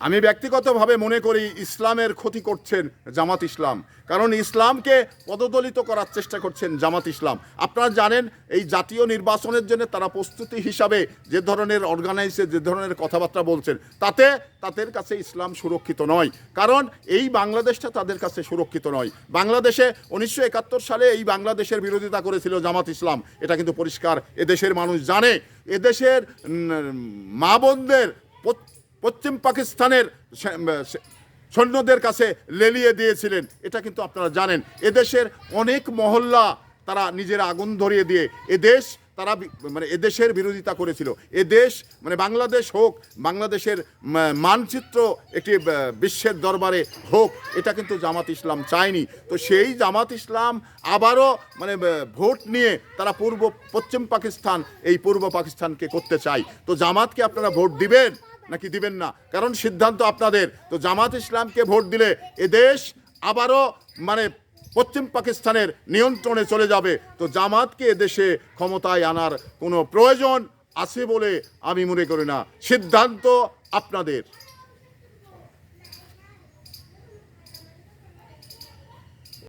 আমি ব্যক্তিগতভাবে মনে করি ইসলামের ক্ষতি করছেন জামাত ইসলাম। কারণ ইসলামকে পদদলিত করার চেষ্টা করছেন জামাত ইসলাম। আপনারা জানেন, এই জাতীয় নির্বাচনের জন্য তারা প্রস্তুতি হিসাবে যে ধরনের অর্গানাইজে যে ধরনের কথাবার্তা বলছেন, তাতে তাদের কাছে ইসলাম সুরক্ষিত নয়। কারণ এই বাংলাদেশটা তাদের কাছে সুরক্ষিত নয়। বাংলাদেশে উনিশশো একাত্তর সালে এই বাংলাদেশের বিরোধিতা করেছিল জামাত ইসলাম। এটা কিন্তু পরিষ্কার। এদেশের মানুষ জানে। এদেশের মা বোনদের পশ্চিম পাকিস্তানের সৈন্যদের কাছে লেলিয়ে দিয়েছিলেন। এটা কিন্তু আপনারা জানেন। এদেশের অনেক মহল্লা তারা নিজের আগুন ধরিয়ে দিয়ে, এদেশ তারা মানে এদেশের বিরোধিতা করেছিল। এদেশ মানে বাংলাদেশ হোক, বাংলাদেশের মানচিত্র একটি বিশ্বের দরবারে হোক, এটা কিন্তু জামাত ইসলাম চায়নি। তো সেই জামাত ইসলাম আবারও মানে ভোট নিয়ে তারা পূর্ব, পশ্চিম পাকিস্তান, এই পূর্ব পাকিস্তানকে করতে চায়। তো জামাতকে আপনারা ভোট দিবেন? নাকি দিবেন না? কারণ সিদ্ধান্ত আপনাদের। তো জামাত ইসলামকে ভোট দিলে এ দেশ আবারও মানে পশ্চিম পাকিস্তানের নিয়ন্ত্রণে চলে যাবে। তো জামাতকে এদেশে ক্ষমতায় আনার কোনো প্রয়োজন আছে বলে আমি মনে করি না। সিদ্ধান্ত আপনাদের।